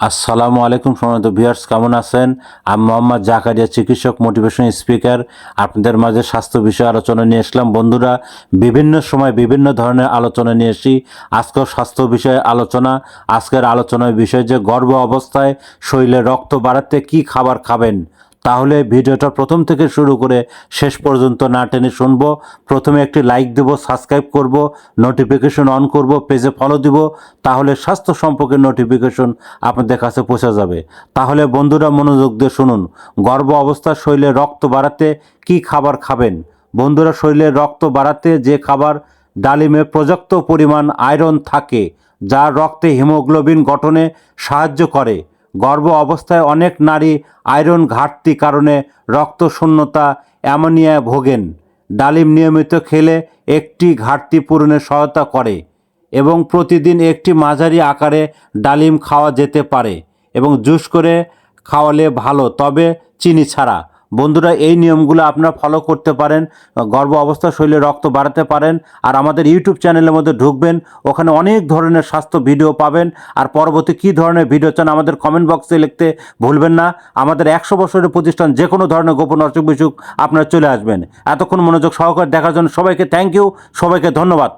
আসসালামু আলাইকুম সম্মানিত ভিউয়ার্স, কেমন আছেন? আমি মোহাম্মদ জাকারিয়া, চিকিৎসক মোটিভেশন স্পিকার আপনাদের মাঝে স্বাস্থ্য বিষয়ে আলোচনা নিয়ে এসলাম বন্ধুরা, বিভিন্ন সময় বিভিন্ন ধরনের আলোচনা নিয়ে এসেছি আজকেও স্বাস্থ্য বিষয়ে আলোচনা। আজকের আলোচনার বিষয় যে গর্ভ অবস্থায় শরীরে রক্ত বাড়াতে কি খাবার খাবেন তাহলে ভিডিওটা প্রথম থেকে শুরু করে শেষ পর্যন্ত না টেনে শুনব। প্রথমে একটি লাইক দেব সাবস্ক্রাইব করব নোটিফিকেশন অন করব পেজে ফলো দিব, তাহলে স্বাস্থ্য সম্পর্কে নোটিফিকেশন আপনাদের কাছে পৌঁছে যাবে। তাহলে বন্ধুরা মনোযোগ দিয়ে শুনুন, গর্ভ অবস্থায় শরীরে রক্ত বাড়াতে কি খাবার খাবেন? বন্ধুরা শরীরে রক্ত বাড়াতে যে খাবার ডালিমে পর্যাপ্ত পরিমাণ আয়রন থাকে, যা রক্তে হিমোগ্লোবিন গঠনে সাহায্য করে গর্ভ অবস্থায় অনেক নারী আয়রন ঘাটতি কারণে রক্তশূন্যতা অ্যামোনিয়ায় ভোগেন। ডালিম নিয়মিত খেলে একটি ঘাটতি পূরণে সহায়তা করে এবং প্রতিদিন একটি মাঝারি আকারে ডালিম খাওয়া যেতে পারে এবং জুস করে খাওয়ালে ভালো, তবে চিনি ছাড়া। বন্ধুরা, এই নিয়মগুলো আপনারা ফলো করতে পারেন, গর্ভ অবস্থা, শরীরে রক্ত বাড়াতে পারেন, আর আমাদের ইউটিউব চ্যানেলের মধ্যে ঢুকবেন, ওখানে অনেক ধরনের স্বাস্থ্য ভিডিও পাবেন, আর পরবর্তী কী ধরনের ভিডিও চান আমাদের কমেন্ট বক্সে লিখতে ভুলবেন না, আমাদের একশো বছরের প্রতিষ্ঠান যে কোনো ধরনের গোপন অসুখ বিসুখ আপনারা চলে আসবেন। এতক্ষণ মনোযোগ সহকারে দেখার জন্য সবাইকে থ্যাংক ইউ সবাইকে ধন্যবাদ।